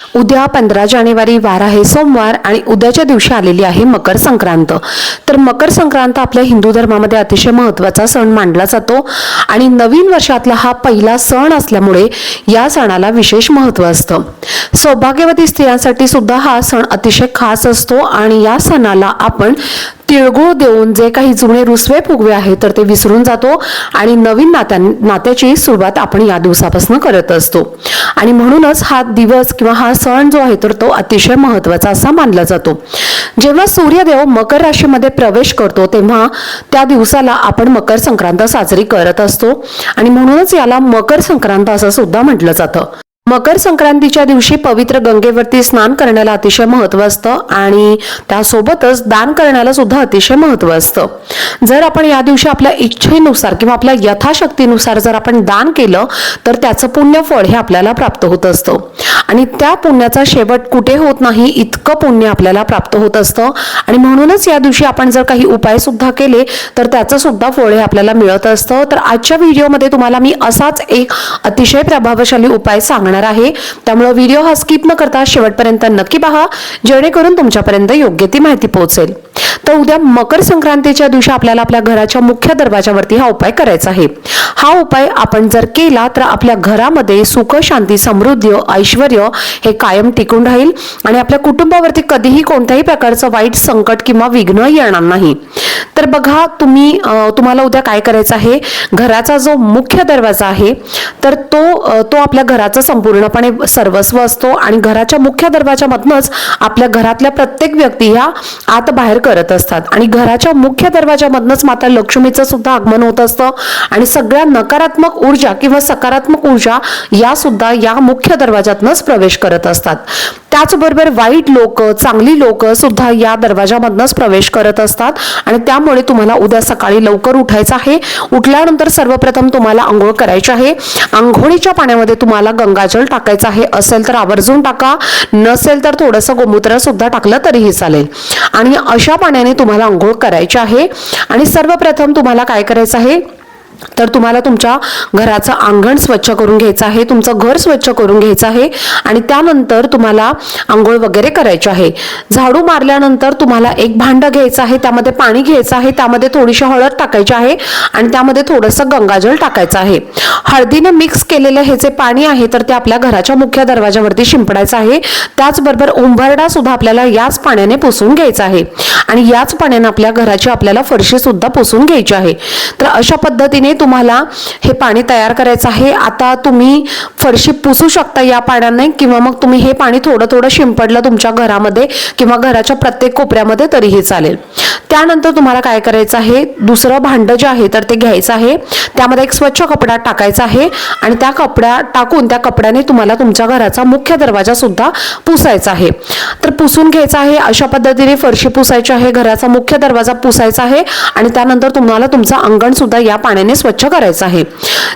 उद्या पंधरा जानेवारी वार आहे सोमवार आणि उद्याच्या दिवशी आलेली आहे मकर संक्रांत. तर मकर संक्रांत आपल्या हिंदू धर्मामध्ये अतिशय महत्त्वाचा सण मानला जातो आणि नवीन वर्षातला हा पहिला सण असल्यामुळे या सणाला विशेष महत्त्व असतं. सौभाग्यवती स्त्रियांसाठी सुद्धा हा सण अतिशय खास असतो आणि या सणाला आपण तिळगुळ देऊन जे काही जुने रुसवे फुगवे आहेत तर ते विसरून जातो आणि नवीन नात्या नात्याची सुरुवात आपण या दिवसापासून करत असतो. आणि म्हणूनच हा दिवस किंवा हा सण जो आहे तर तो अतिशय महत्त्वाचा असा मानला जातो. जेव्हा सूर्यदेव मकर राशीमध्ये प्रवेश करतो तेव्हा त्या दिवसाला आपण मकर संक्रांत साजरी करत असतो. आणि म्हणूनच याला मकर संक्रांत असं सुद्धा म्हटलं जातं. मकर संक्रांतीच्या दिवशी पवित्र गंगेवरती स्नान करण्याला अतिशय महत्त्व असतं आणि त्यासोबतच दान करण्याला सुद्धा अतिशय महत्त्व असतं. जर आपण या दिवशी आपल्या इच्छेनुसार किंवा आपल्या यथाशक्तीनुसार जर आपण दान केलं तर त्याचं पुण्य फळ हे आपल्याला प्राप्त होत असतं. आणि त्या पुण्याचा शेवट कुठे होत नाही इतकं पुण्य आपल्याला प्राप्त होत असतं. आणि म्हणूनच या दिवशी आपण जर काही उपाय सुद्धा केले तर त्याचं सुद्धा फळ हे आपल्याला मिळत असतं. तर आजच्या व्हिडिओमध्ये तुम्हाला मी असाच एक अतिशय प्रभावशाली उपाय सांगणार आहे. त्यामुळे व्हिडिओ हा स्किप न करता शेवटपर्यंत नक्की पहा जेणेकरून तुमच्यापर्यंत योग्य ती माहिती पोहोचेल. तर उद्या मकर संक्रांतीच्या दिवशी आपल्याला आपल्या घराच्या मुख्य दरवाजावरती हा उपाय करायचा आहे. हा उपाय आपण जर केला तर आपल्या घरामध्ये सुख शांती समृद्धी ऐश्वर हे कायम टिकून राहील आणि आपल्या कुटुंबावरती कधीही कोणत्याही प्रकारचं वाईट संकट किंवा विघ्न येणार नाही. तर बघा तुम्ही तुम्हाला उद्या काय करायचं आहे? घराचा जो मुख्य दरवाजा आहे तर तो तो आपल्या घराचा संपूर्णपणे सर्वस्व असतो आणि घराच्या मुख्य दरवाजामधनच आपल्या घरातल्या प्रत्येक व्यक्ती ह्या आत बाहेर करत असतात. आणि घराच्या मुख्य दरवाजामधनच माता लक्ष्मीचं सुद्धा आगमन होत असतं. आणि सगळ्या नकारात्मक ऊर्जा किंवा सकारात्मक ऊर्जा या सुद्धा या मुख्य दरवाजातनच प्रवेश करत असतात. त्याचबरोबर वाईट लोक चांगली लोक सुद्धा या दरवाजामधनच प्रवेश करत असतात. आणि त्यामुळे तुम्हाला उद्या सकाळी लवकर उठायचं आहे. उठल्यानंतर सर्वप्रथम तुम्हाला आंघोळ करायची आहे. आंघोळीच्या पाण्यामध्ये तुम्हाला गंगाजल टाकायचं आहे. असेल तर आवर्जून टाका. नसेल तर थोडंसं गोमूत्र सुद्धा टाकलं तरीही चालेल. आणि अशा पाण्याने तुम्हाला आंघोळ करायची आहे. आणि सर्वप्रथम तुम्हाला काय करायचं आहे? तर तुम्हाला तुमच्या घराचं अंगण स्वच्छ करून घ्यायचं आहे तुमचं घर स्वच्छ करून घ्यायचं आहे आणि त्यानंतर तुम्हाला आंघोळ वगैरे करायची आहे. झाडू मारल्यानंतर तुम्हाला एक भांडं घ्यायचं आहे त्यामध्ये पाणी घ्यायचं आहे त्यामध्ये थोडीशी हळद टाकायची आहे आणि त्यामध्ये थोडंसं गंगाजल टाकायचं आहे. हळदीने मिक्स केलेलं हे जे पाणी आहे तर ते आपल्या घराच्या मुख्य दरवाजावरती शिंपडायचं आहे. त्याचबरोबर उंबरडा सुद्धा आपल्याला याच पाण्याने पुसून घ्यायचा आहे. आणि याच पाण्याने आपल्या घराची आपल्याला फरशी सुद्धा पुसून घ्यायची आहे. तर अशा पद्धतीने तुम्हाला हे पाणी तयार करायचं आहे. आता तुम्ही फरशी पुसू शकता या पाण्याने किंवा मग तुम्ही हे पाणी थोडं थोडं शिंपडलं तुमच्या घरामध्ये किंवा घराच्या प्रत्येक कोपऱ्यामध्ये तरीही चालेल. त्यानंतर तुम्हाला काय करायचं आहे? दुसरं भांडं जे आहे तर ते घ्यायचं आहे. त्यामध्ये एक स्वच्छ कपडा टाकायचा आहे आणि त्या कपड्या टाकून त्या कपड्याने तुम्हाला तुमच्या घराचा मुख्य दरवाजा सुद्धा पुसायचा आहे. तर पुसून घ्यायचा आहे. अशा पद्धतीने फरशी पुसायची आहे घराचा मुख्य दरवाजा पुसायचा आहे आणि त्यानंतर तुम्हाला तुमचं अंगण सुद्धा या पाण्याने स्वच्छ करायचं आहे.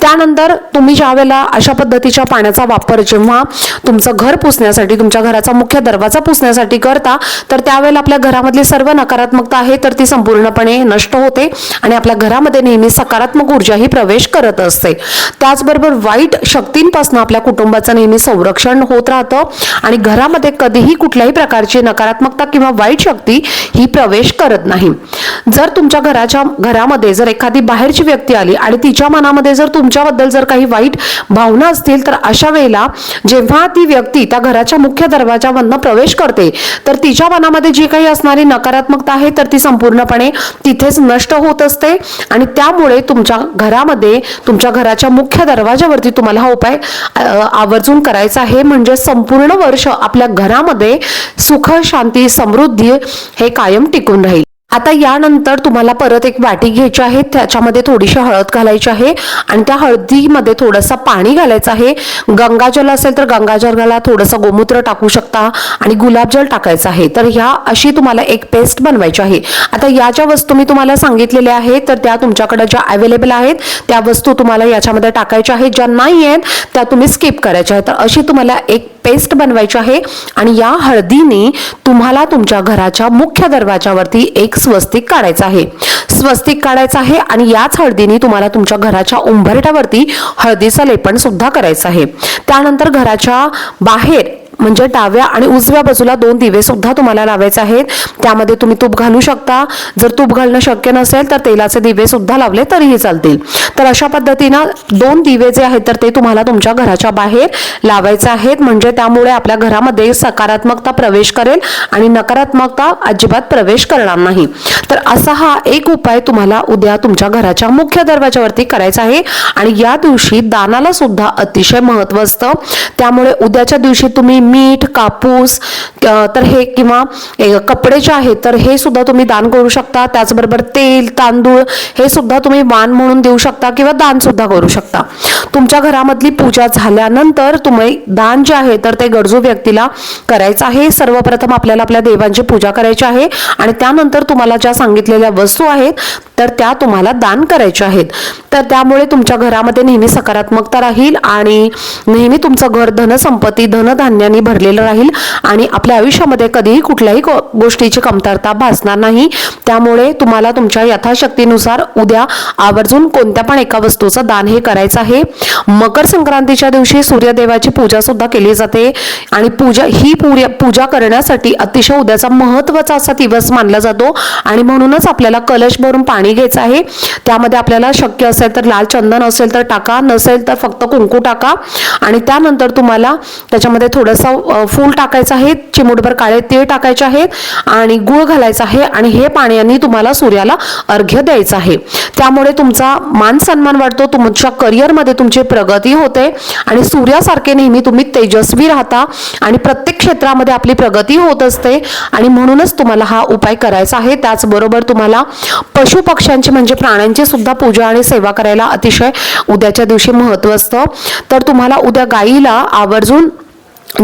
त्यानंतर तुम्ही ज्या वेळेला अशा पद्धतीच्या पाण्याचा वापर जेव्हा तुमचं घर पुसण्यासाठी तुमच्या घराचा मुख्य दरवाजा पुसण्यासाठी करता तर त्यावेळेला आपल्या घरामधली सर्व नकारात्मकता आहे तर ती संपूर्णपणे नष्ट होते आणि आपल्या घरामध्ये नेहमी सकारात्मक ऊर्जा ही प्रवेश करत असते. त्याचबरोबर वाईट शक्तींपासून आपल्या कुटुंबाचं नेहमी संरक्षण होत राहतं आणि घरामध्ये कधीही कुठल्याही प्रकारची नकारात्मकता किंवा वाईट शक्ती ही प्रवेश करत नाही. जर तुमच्या घराच्या घरामध्ये जर एखादी बाहेरची व्यक्ती आली आणि तिच्या मनामध्ये जर तुमच्याबद्दल जर काही वाईट भावना असतील तर अशा वेळेला जेव्हा ती व्यक्ती त्या घराच्या मुख्य दरवाजामधनं प्रवेश करते तर तिच्या मनामध्ये जी काही असणारी नकारात्मकता आहे तर ती संपूर्णपणे तिथेच नष्ट होत असते. आणि त्यामुळे तुमच्या घरामध्ये तुमच्या घराच्या मुख्य दरवाजावरती तुम्हाला हा उपाय आवर्जून करायचा आहे. म्हणजे संपूर्ण वर्ष आपल्या घरामध्ये सुख शांती समृद्धी हे कायम टिकून राहील. आता यानंतर तुम्हाला परत एक वाटी घ्यायची आहे. त्याच्यामध्ये थोडीशी हळद घालायची आहे आणि त्या हळदीमध्ये थोडंसं पाणी घालायचं आहे. गंगाजल असेल तर गंगाजल घाला थोडंसं गोमूत्र टाकू शकता आणि गुलाबजल टाकायचं आहे. तर ह्या अशी तुम्हाला एक पेस्ट बनवायची आहे. आता या ज्या वस्तू मी तुम्हाला सांगितलेल्या आहेत तर त्या तुमच्याकडे ज्या अवेलेबल आहेत त्या वस्तू तुम्हाला याच्यामध्ये टाकायच्या आहेत. ज्या नाही आहेत त्या तुम्ही स्किप करायच्या आहेत. तर अशी तुम्हाला एक पेस्ट बनवायची आहे आणि या हळदीने तुम्हाला तुमच्या घराच्या मुख्य दरवाजावरती एक स्वस्तिक काढायचं आहे. स्वस्तिक काढायचं आहे आणि याच हळदीने तुम्हाला तुमच्या घराच्या उंबरठ्यावरती हळदीचं लेपन सुद्धा करायचं आहे. त्यानंतर घराच्या बाहेर म्हणजे डाव्या आणि उजव्या बाजूला दोन दिवे सुद्धा तुम्हाला लावायचे आहेत. त्यामध्ये तुम्ही तूप घालू शकता. जर तूप घालणं शक्य नसेल तर तेलाचे दिवे सुद्धा लावले तरीही चालतील. तर अशा पद्धतीनं दोन दिवे जे आहेत तर ते तुम्हाला तुमच्या घराच्या बाहेर लावायचे आहेत. म्हणजे त्यामुळे आपल्या घरामध्ये सकारात्मकता प्रवेश करेल आणि नकारात्मकता अजिबात प्रवेश करणार नाही. तर असा हा एक उपाय तुम्हाला उद्या तुमच्या घराच्या मुख्य दरवाजावरती करायचा आहे. आणि या दिवशी दानाला सुद्धा अतिशय महत्त्व असतं. त्यामुळे उद्याच्या दिवशी तुम्ही मीठ कापूस तर हे किंवा कपडे जे आहेत तर हे सुद्धा तुम्ही दान करू शकता. त्याचबरोबर तेल तांदूळ हे सुद्धा तुम्ही वाण म्हणून देऊ शकता किंवा दान सुद्धा करू शकता. तुमच्या घरामधली पूजा झाल्यानंतर तुम्ही दान जे आहे तर ते गरजू व्यक्तीला करायचं आहे. सर्वप्रथम आपल्याला आपल्या देवांची पूजा करायची आहे. आणि त्यानंतर तुम्हाला ज्या सांगितलेल्या वस्तू आहेत तर त्या तुम्हाला दान करायच्या आहेत. तर त्यामुळे तुमच्या घरामध्ये नेहमी सकारात्मकता राहील आणि नेहमी तुमचं घर धनसंपत्ती धनधान्याने भरलेलं राहील आणि आपल्या आयुष्यामध्ये कधीही कुठल्याही गोष्टीची कमतरता भासणार नाही. त्यामुळे तुम्हाला तुमच्या यथाशक्तीनुसार उद्या आवर्जून कोणत्या पण एका वस्तूचं दान हे करायचं आहे. मकर संक्रांतीच्या दिवशी सूर्यदेवाची पूजा सुद्धा केली जाते आणि पूजा ही पूजा करण्यासाठी अतिशय उद्याचा महत्त्वाचा असा दिवस मानला जातो आणि म्हणूनच आपल्याला कलश भरून पाणी घ्यायचं आहे. त्यामध्ये आपल्याला शक्य असेल तर लाल चंदन असेल तर टाका नसेल तर फक्त कुंकू टाका. आणि त्यानंतर तुम्हाला त्याच्यामध्ये थोडंसं फूल टाकायचं आहे चिमूटभर काळे तीळ टाकायचे आहेत आणि गुळ घालायचा आहे आणि हे पाण्याने तुम्हाला सूर्याला अर्घ्य द्यायचं आहे. त्यामुळे तुमचा मान सन्मान वाढतो तुमच्या करिअरमध्ये तुमची प्रगती होते आणि सूर्यासारखे नेहमी तुम्ही तेजस्वी राहता आणि प्रत्येक क्षेत्रामध्ये आपली प्रगती होत असते आणि म्हणूनच तुम्हाला हा उपाय करायचा आहे. त्याचबरोबर तुम्हाला पशुपक्षी पक्ष्यांची म्हणजे प्राण्यांची सुद्धा पूजा आणि सेवा करायला अतिशय उद्याच्या दिवशी महत्त्व असतं. तर तुम्हाला उद्या गाईला आवर्जून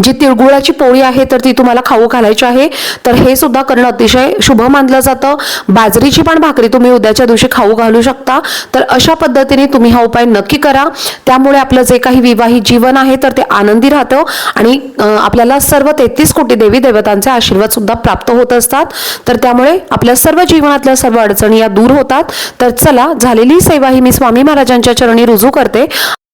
जी तिळगुळाची पोळी आहे तर ती तुम्हाला खाऊ घालायची आहे. तर हे सुद्धा करणं अतिशय शुभ मानलं जातं. बाजरीची पण भाकरी तुम्ही उद्याच्या दिवशी खाऊ घालू शकता. तर अशा पद्धतीने तुम्ही हा उपाय नक्की करा. त्यामुळे आपलं जे काही विवाहित जीवन आहे तर ते आनंदी राहतं. आणि आपल्याला सर्व तेहतीस कोटी देवी देवतांचे आशीर्वाद सुद्धा प्राप्त होत असतात. तर त्यामुळे आपल्या सर्व जीवनातल्या सर्व अडचणी या दूर होतात. तर चला झालेली सेवा ही मी स्वामी महाराजांच्या चरणी रुजू करते.